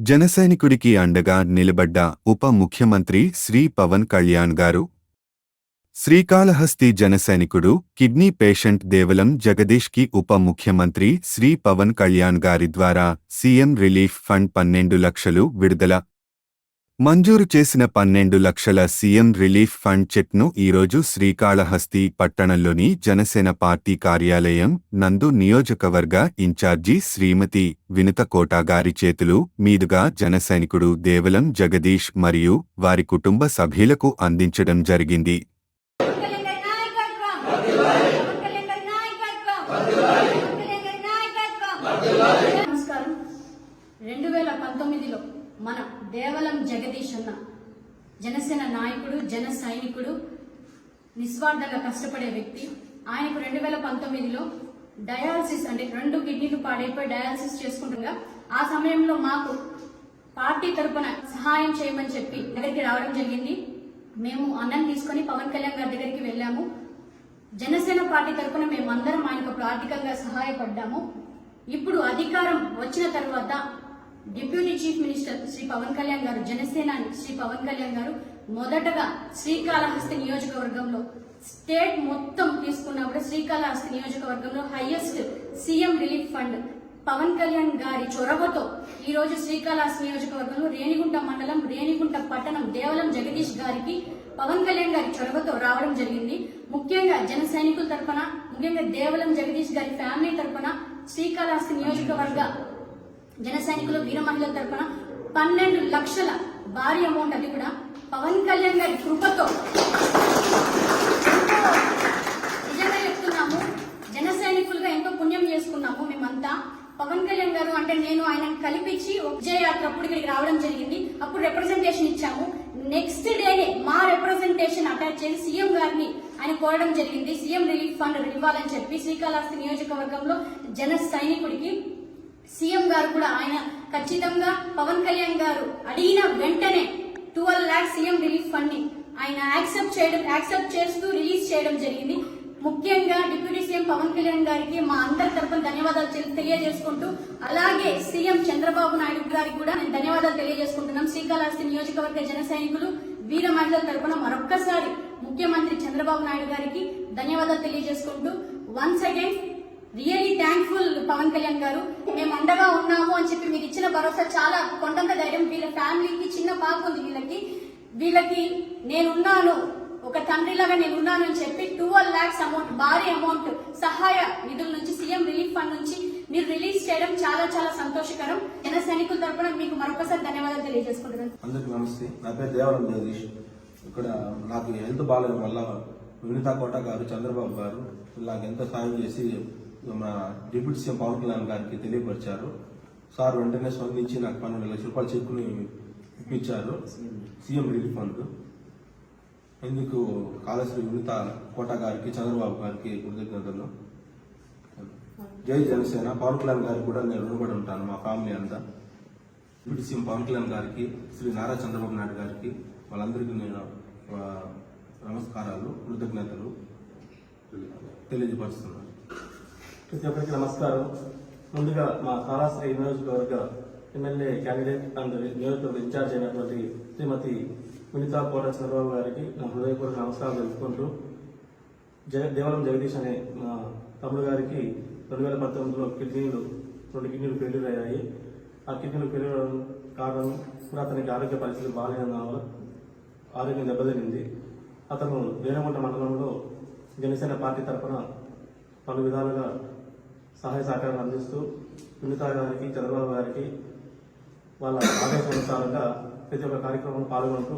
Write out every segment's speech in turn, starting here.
జనసైనికుడికి అండగా నిలబడ్డ ఉప ముఖ్యమంత్రి శ్రీ పవన్ కళ్యాణ్ గారు శ్రీకాళహస్తి జనసైనికుడు కిడ్నీ పేషెంట్ దేవలం జగదీష్కి ఉప ముఖ్యమంత్రి శ్రీ పవన్ కళ్యాణ్ గారి ద్వారా సీఎం రిలీఫ్ ఫండ్ పన్నెండు లక్షలు విడుదల మంజూరు చేసిన పన్నెండు లక్షల సీఎం రిలీఫ్ ఫండ్ చెక్ను ఈరోజు శ్రీకాళహస్తి పట్టణంలోని జనసేన పార్టీ కార్యాలయం నందు నియోజకవర్గ ఇన్ఛార్జి శ్రీమతి వినుత కోటా గారి చేతులు మీదుగా జనసైనికుడు దేవలం జగదీష్ మరియు వారి కుటుంబ సభ్యులకు అందించడం జరిగింది. నమస్కారం. రెండు వేల పంతొమ్మిదిలో మన జనసేన నాయకుడు జన సైనికుడు నిస్వార్థంగా కష్టపడే వ్యక్తి. ఆయనకు రెండు వేల పంతొమ్మిదిలో డయాలసిస్ అంటే రెండు కిడ్నీలు పాడైపోయి డయాలసిస్ చేసుకుంటుండగా ఆ సమయంలో మాకు పార్టీ తరపున సహాయం చేయమని చెప్పి దగ్గరికి రావడం జరిగింది. మేము అన్నం తీసుకొని పవన్ కళ్యాణ్ గారి దగ్గరికి వెళ్ళాము. జనసేన పార్టీ తరపున మేమందరం ఆయనకు ఆర్థికంగా సహాయపడ్డాము. ఇప్పుడు అధికారం వచ్చిన తర్వాత deputy chief minister Shri Pawan Kalyan garu Janasena Shri Pawan Kalyan గారు మొదటగా శ్రీకాళహస్తి నియోజకవర్గంలో స్టేట్ మొత్తం తీసుకున్నప్పుడు శ్రీకాళహస్తి నియోజకవర్గంలో highest CM relief fund Pawan Kalyan గారి చొరవతో ఈ రోజు శ్రీకాళహస్తి నియోజకవర్గంలో రేణిగుంట మండలం రేణిగుంట పట్టణం దేవలం జగదీష్ గారికి పవన్ కళ్యాణ్ గారి చొరవతో రావడం జరిగింది. ముఖ్యంగా జన సైనికుల తరఫున ముఖ్యంగా దేవలం జగదీష్ గారి ఫ్యామిలీ తరఫున శ్రీకాళహస్తి నియోజకవర్గ జన సైనికులు వీర మహిళల తరఫున పన్నెండు లక్షల భారీ అమౌంట్ అది కూడా పవన్ కళ్యాణ్ గారి కృపతో. నిజంగా చెప్తున్నాము. జన సైనికులుగా ఎంతో పుణ్యం చేసుకున్నాము మేమంతా. పవన్ కళ్యాణ్ గారు అంటే నేను ఆయన కల్పించి విజయయాత్ర అప్పుడు ఇక్కడికి రావడం జరిగింది. అప్పుడు రిప్రజెంటేషన్ ఇచ్చాము. నెక్స్ట్ డేనే మా రిప్రజెంటేషన్ అటాచ్ చేసి సీఎం గారిని ఆయన కోరడం జరిగింది. సీఎం రిలీఫ్ ఫండ్ ఇవ్వాలని చెప్పి శ్రీకాళహస్తి నియోజకవర్గంలో జన సైనికుడికి సీఎం గారు కూడా ఆయన ఖచ్చితంగా పవన్ కళ్యాణ్ గారు అడిగిన వెంటనే ట్వెల్వ్ లాక్స్ సీఎం రిలీఫ్ ఫండ్ని ఆయన యాక్సెప్ట్ చేయడం యాక్సెప్ట్ చేస్తూ రిలీజ్ చేయడం జరిగింది. ముఖ్యంగా డిప్యూటీ సీఎం పవన్ కళ్యాణ్ గారికి మా అందరి తరపున ధన్యవాదాలు తెలియజేసుకుంటూ అలాగే సీఎం చంద్రబాబు నాయుడు గారికి కూడా నేను ధన్యవాదాలు తెలియజేసుకుంటున్నాం. శ్రీకాళహస్తి నియోజకవర్గ జన సైనికులు వీర మహిళల తరపున మరొక్కసారి ముఖ్యమంత్రి చంద్రబాబు నాయుడు గారికి ధన్యవాదాలు తెలియజేసుకుంటూ once again really thankful Pawan Kalyan garu. మేము అండగా ఉన్నాము అని చెప్పి మీరు ఇచ్చిన భరోసా చాలా కొండంత ధైర్యం. వీళ్ళ ఫ్యామిలీకి చిన్న పాప ఉంది వీళ్ళకి. వీళ్ళకి నేనున్నాను. ఒక తండ్రిలాగా నేనున్నాను అని చెప్పి ట్వెల్వ్ లాక్స్ అమౌంట్ భారీ అమౌంట్ సహాయ నిధుల నుంచి సీఎం రిలీఫ్ ఫండ్ నుంచి మీరు రిలీజ్ చేయడం చాలా చాలా సంతోషకరం. జన సైనికుల తరపున మీకు మరొకసారి ధన్యవాదాలు తెలియజేసుకుంటున్నాను. అందరికీ నమస్తే. నా పేరు దేవరం జగదీష్. ఇక్కడ నాకు హెల్త్ బాగాలేదు వల్ల వినితా కోట గారు చంద్రబాబు గారు నాకు ఎంతో సాయం చేసి మన డిప్యూటీ సీఎం పవన్ కళ్యాణ్ గారికి తెలియపరిచారు. సార్ వెంటనే స్పందించి నాకు పన్నెండు లక్షల రూపాయలు చెక్కుని ఇప్పించారు. CM relief fund. ఇందుకు కాళేశ్వరి వినిత కోట గారికి చంద్రబాబు గారికి కృతజ్ఞతలు. జై జనసేన. పవన్ కళ్యాణ్ గారికి కూడా నేను రుణపడి ఉంటాను మా ఫ్యామిలీ అంతా. డిప్యూటీ సీఎం పవన్ కళ్యాణ్ గారికి శ్రీ నారా చంద్రబాబు నాయుడు గారికి వాళ్ళందరికీ నేను నమస్కారాలు కృతజ్ఞతలు. తెలియజేపరుస్తున్నాను ప్రతి ఒక్కరికి నమస్కారం. ముందుగా మా కాళాశ్రీ నియోజకవర్గ ఎమ్మెల్యే క్యాండిడేట్ అండ్ నియోజకవర్గ ఇన్ఛార్జ్ అయినటువంటి శ్రీమతి వినితా కోట చంద్రబాబు గారికి నా హృదయపూర్వక నమస్కారం తెలుపుకుంటూ జగ దేవరం జగదీష్ అనే మా తమ్ముడు గారికి రెండు వేల పంతొమ్మిదిలో కిడ్నీలు రెండు కిడ్నీలు ఫెయిల్యూర్ అయ్యాయి. ఆ కిడ్నీలు ఫెయిల్యూర్ కారణం కూడా అతనికి ఆరోగ్య పరిస్థితులు బాగాలేని వల్ల ఆరోగ్యం దెబ్బతినింది. అతను వేరమంట మండలంలో జనసేన పార్టీ తరఫున పలు విధాలుగా సహాయ సహకారాలు అందిస్తూ సునీత గారికి చంద్రబాబు గారికి వాళ్ళ ఆదేశానుసారంగా ప్రతి ఒక్క కార్యక్రమంలో పాల్గొంటూ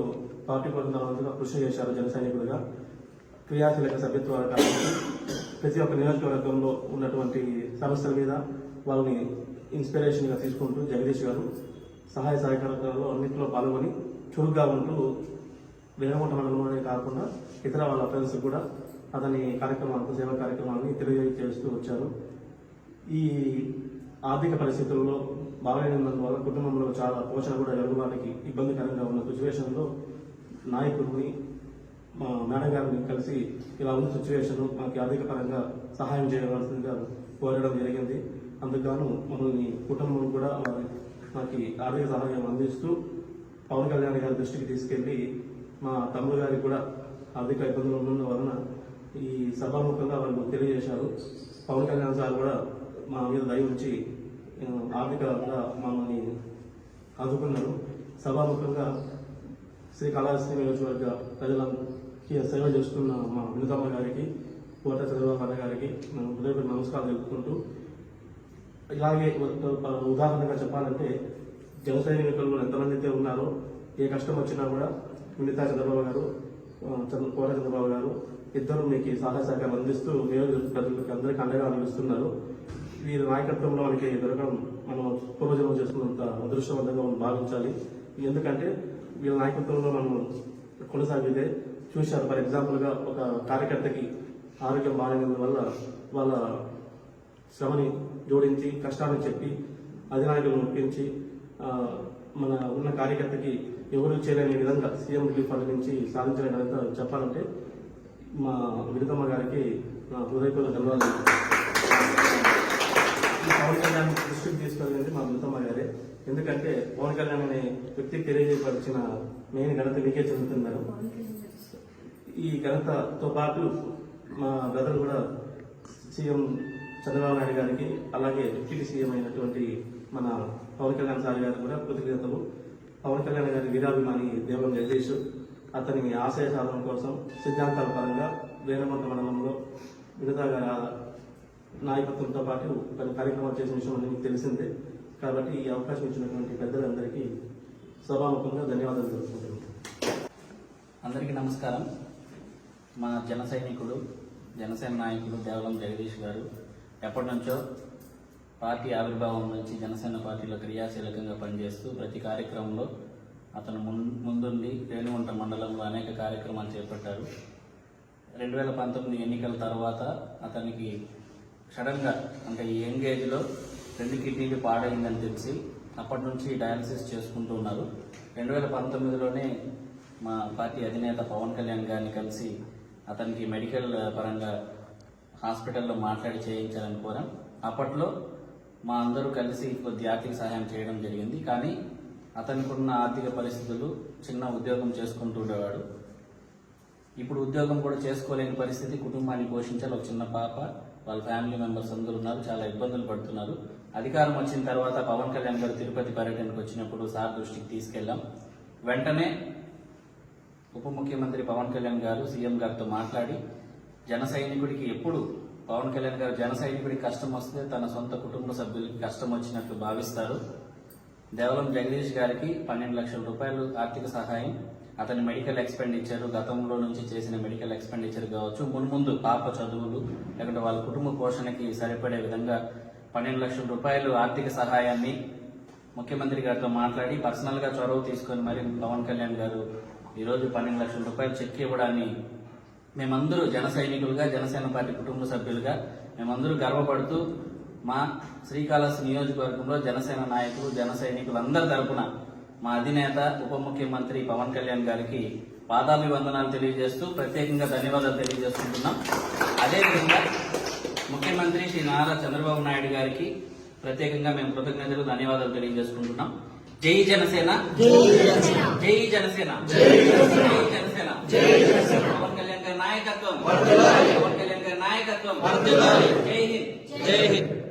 పార్టీ పొందిన కృషి చేశారు జన సైనికులుగా. క్రియాశీలక సభ్యత్వాలు కాబట్టి ప్రతి ఒక్క నియోజకవర్గంలో ఉన్నటువంటి సమస్యల మీద వాళ్ళని ఇన్స్పిరేషన్గా తీసుకుంటూ జగదీష్ గారు సహాయ సహకారంలో అన్నింటిలో పాల్గొని చురుగ్గా ఉంటూ వేరముంట మండలంలోనే కాకుండా ఇతర వాళ్ళ ఫ్రెండ్స్ కూడా అతని కార్యక్రమాలకు సేవా కార్యక్రమాలని తెలియజేస్తూ వచ్చారు. ఈ ఆర్థిక పరిస్థితుల్లో బాగలేనందువల్ల కుటుంబంలో చాలా పోషణ కూడా జరగడానికి ఇబ్బందికరంగా ఉన్న సిచ్యువేషన్లో నాయకుడిని మా మేడం గారిని కలిసి ఇలా ఉన్న సిచ్యువేషన్ మాకు ఆర్థిక పరంగా సహాయం చేయవలసిందిగా కోరడం జరిగింది. అందుకు మమ్మల్ని కుటుంబం కూడా వారి మాకు ఆర్థిక సహాయం అందిస్తూ పవన్ కళ్యాణ్ గారి దృష్టికి తీసుకెళ్ళి మా తమ్ముడు గారికి కూడా ఆర్థిక ఇబ్బందులు ఉన్నందు వలన ఈ సభాముఖంగా వాళ్ళు తెలియజేశారు. పవన్ కళ్యాణ్ సార్ కూడా మా మీద దయ ఉంచి ఆర్థికంగా మమ్మల్ని ఆదుకున్నారు. సభాముఖంగా శ్రీ కళాశ్రీ నియోజకవర్గ ప్రజలకి సేవ చేస్తున్న మా వినుతమ్మ గారికి కోట చంద్రబాబు గారికి మేము హృదయపూర్వక నమస్కారం తెలుపుకుంటూ ఇలాగే ఉదాహరణగా చెప్పాలంటే జన సైనికులు కూడా ఎంతమంది అయితే ఉన్నారో ఏ కష్టం వచ్చినా కూడా వినితా చంద్రబాబు గారు చంద్ర కోట చంద్రబాబు గారు ఇద్దరు మీకు సహాయ సహకారం అందిస్తూ నియోజకవర్గ ప్రజలకు అందరికీ అండగా నిలుస్తున్నారు. వీరి నాయకత్వంలో మనకి దొరకడం మనం పూర్వజన్మ చేసుకున్నంత అదృష్టవంతంగా మనం భావించాలి. ఎందుకంటే వీళ్ళ నాయకత్వంలో మనం కొనసాగితే చూశారు. ఫర్ ఎగ్జాంపుల్గా ఒక కార్యకర్తకి ఆరోగ్యం బాగాలేనందువల్ల వాళ్ళ శ్రమని జోడించి కష్టాన్ని చెప్పి అధినాయకులను ఒప్పించి మన ఉన్న కార్యకర్తకి ఎవరు చేయలేని విధంగా సీఎం రిలీఫ్ ఫండ్ నుంచి సాధించిన ఘనత చెప్పాలంటే మా విడుదమ్మ గారికి నా హృదయపూర్వక ధన్యవాదాలు. పవన్ కళ్యాణ్ దృష్టికి తీసుకెళ్ళింది మా విడుదమ్మ గారే. ఎందుకంటే పవన్ కళ్యాణ్ అనే వ్యక్తికి తెలియజేయపరిచిన నేను ఘనత మీకే చెందుతున్నారు ఈ ఘనతతో పాటు మా బ్రదర్ కూడా సీఎం చంద్రబాబు నాయుడు గారికి అలాగే డిప్యూటీ సీఎం అయినటువంటి మన పవన్ కళ్యాణ్ సార్ గారికి కూడా కృతజ్ఞతలు. పవన్ కళ్యాణ్ గారి వీరాభిమాని దేవం జగదీష్ అతని ఆశయ సాధన కోసం సిద్ధాంతాల పరంగా వేరమంత మండలంలో మిగతా నాయకత్వంతో పాటు కొన్ని కార్యక్రమాలు చేసిన విషయం అనేది మీకు తెలిసిందే. కాబట్టి ఈ అవకాశం ఇచ్చినటువంటి పెద్దలందరికీ సభాముఖంగా ధన్యవాదాలు తెలుపుకుంటున్నాను. అందరికీ నమస్కారం. మా జన సైనికుడు జనసేన నాయకుడు దేవలం జగదీష్ గారు ఎప్పటి నుంచో పార్టీ ఆవిర్భావం నుంచి జనసేన పార్టీలో క్రియాశీలకంగా పనిచేస్తూ ప్రతి కార్యక్రమంలో అతను ముం ముందుండి రేణుగుంట మండలంలో అనేక కార్యక్రమాలు చేపట్టారు. రెండు వేల పంతొమ్మిది ఎన్నికల తర్వాత అతనికి సడన్గా అంటే ఈ యంగ్ ఏజ్లో రెండు కిడ్నీలు పాడైందని తెలిసి అప్పటి నుంచి డయాలసిస్ చేసుకుంటూ ఉన్నారు. రెండు వేల పంతొమ్మిదిలోనే మా పార్టీ అధినేత పవన్ కళ్యాణ్ గారిని కలిసి అతనికి మెడికల్ పరంగా హాస్పిటల్లో మాట్లాడి చేయించాలని కోరాం. అప్పట్లో మా అందరూ కలిసి కొద్ది ఆర్థిక సహాయం చేయడం జరిగింది. కానీ అతనికి ఉన్న ఆర్థిక పరిస్థితులు చిన్న ఉద్యోగం చేసుకుంటూ ఉండేవాడు. ఇప్పుడు ఉద్యోగం కూడా చేసుకోలేని పరిస్థితి. కుటుంబాన్ని పోషించాలి. ఒక చిన్న పాప. వాళ్ళ ఫ్యామిలీ మెంబర్స్ అందరూ ఉన్నారు. చాలా ఇబ్బందులు పడుతున్నారు. అధికారం వచ్చిన తర్వాత పవన్ కళ్యాణ్ గారు తిరుపతి పర్యటనకు వచ్చినప్పుడు సార్ దృష్టికి తీసుకెళ్ళాం. వెంటనే ఉప ముఖ్యమంత్రి పవన్ కళ్యాణ్ గారు సీఎం గారితో మాట్లాడి జన సైనికుడికి ఎప్పుడు పవన్ కళ్యాణ్ గారు జన సైనికుడికి కష్టం వస్తే తన సొంత కుటుంబ సభ్యులకి కష్టం వచ్చినట్లు భావిస్తారు. దేవలం జగదీష్ గారికి పన్నెండు లక్షల రూపాయలు ఆర్థిక సహాయం. అతని మెడికల్ ఎక్స్పెండిచర్ గతంలో నుంచి చేసిన మెడికల్ ఎక్స్పెండిచర్ కావచ్చు మున్ముందు పాప చదువులు లేకుంటే వాళ్ళ కుటుంబ పోషణకి సరిపడే విధంగా పన్నెండు లక్షల రూపాయలు ఆర్థిక సహాయాన్ని ముఖ్యమంత్రి గారితో మాట్లాడి పర్సనల్గా చొరవ తీసుకొని మరి పవన్ కళ్యాణ్ గారు ఈరోజు పన్నెండు లక్షల రూపాయలు చెక్ ఇవ్వడాన్ని మేమందరూ జన సైనికులుగా జనసేన పార్టీ కుటుంబ సభ్యులుగా మేమందరూ గర్వపడుతూ మా శ్రీకాళహస్తి నియోజకవర్గంలో జనసేన నాయకులు జన సైనికులు అందరి తరపున మా అధినేత ఉప ముఖ్యమంత్రి పవన్ కళ్యాణ్ గారికి పాదాభివందనాలు తెలియజేస్తూ ప్రత్యేకంగా ధన్యవాదాలు తెలియజేసుకుంటున్నాం. అదేవిధంగా ముఖ్యమంత్రి శ్రీ నారా చంద్రబాబు నాయుడు గారికి ప్రత్యేకంగా మేము కృతజ్ఞతలు ధన్యవాదాలు తెలియజేసుకుంటున్నాం. జై జనసేన. జై జనసేన. జై జనసేన. పవన్ కళ్యాణ్ గారి నాయకత్వం. పవన్ కళ్యాణ్ గారి నాయకత్వం. జై హింద్. జై హింద్.